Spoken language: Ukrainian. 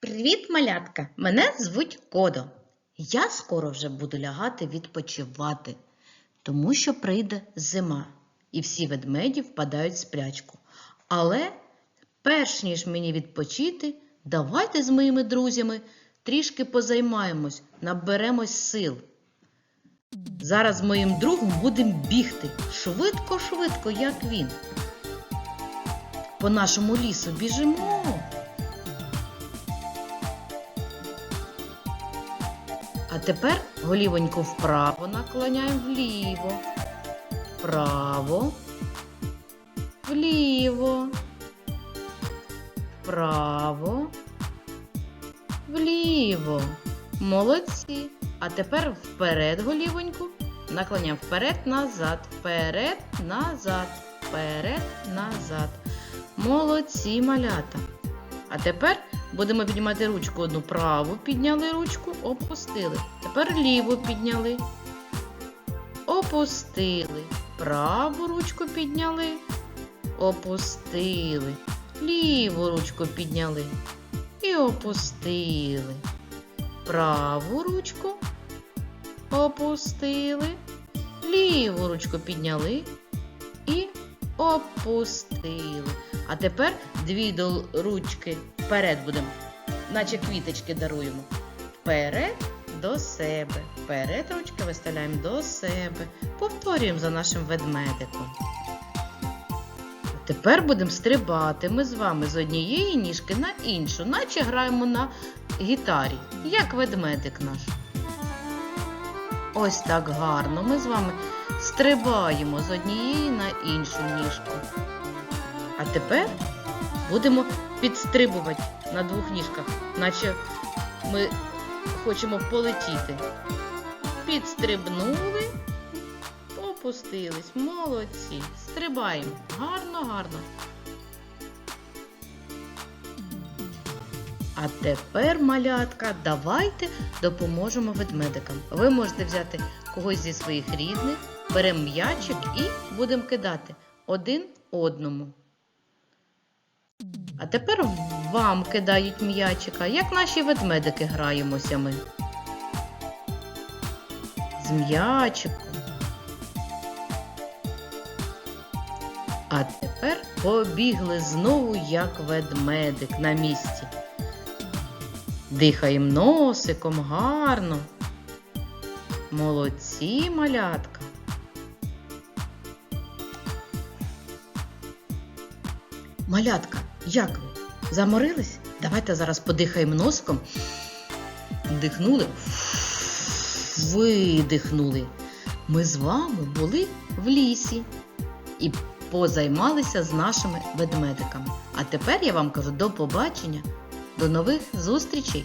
Привіт, малятка! Мене звуть Кодо. Я скоро вже буду лягати відпочивати, тому що прийде зима, і всі ведмеді впадають в сплячку. Але перш ніж мені відпочити, давайте з моїми друзями трішки позаймаємось, наберемось сил. Зараз моїм другом будемо бігти швидко-швидко, як він. По нашому лісу біжимо. А тепер голівоньку вправо наклоняємо вліво, вправо, вліво, вправо, вліво. Молодці. А тепер вперед голівоньку. Наклоняємо вперед, назад, вперед, назад, вперед, назад. Молодці малята. А тепер будемо піднімати ручку одну праву, підняли ручку, опустили. Тепер ліву підняли. Опустили. Праву ручку підняли. Опустили. Ліву ручку підняли. І опустили. Праву ручку опустили. Ліву ручку підняли і опустили. А тепер дві ручки вперед будемо, наче квіточки даруємо. Вперед до себе. Вперед ручки виставляємо до себе. Повторюємо за нашим ведмедиком. Тепер будемо стрибати ми з вами з однієї ніжки на іншу, наче граємо на гітарі, як ведмедик наш. Ось так гарно ми з вами стрибаємо з однієї на іншу ніжку. А тепер будемо підстрибувати на двох ніжках, наче ми хочемо полетіти. Підстрибнули, опустились. Молодці. Стрибаємо. Гарно, гарно. А тепер, малятка, давайте допоможемо ведмедикам. Ви можете взяти когось зі своїх рідних, беремо м'ячик і будемо кидати один одному. А тепер вам кидають м'ячика, як наші ведмедики граємося ми. З м'ячиком. А тепер побігли знову, як ведмедик на місці. Дихаємо носиком гарно. Молодці малятка. Малятка, як ви? Заморились? Давайте зараз подихаємо носком. Вдихнули, видихнули. Ми з вами були в лісі і позаймалися з нашими ведмедиками. А тепер я вам кажу до побачення, до нових зустрічей!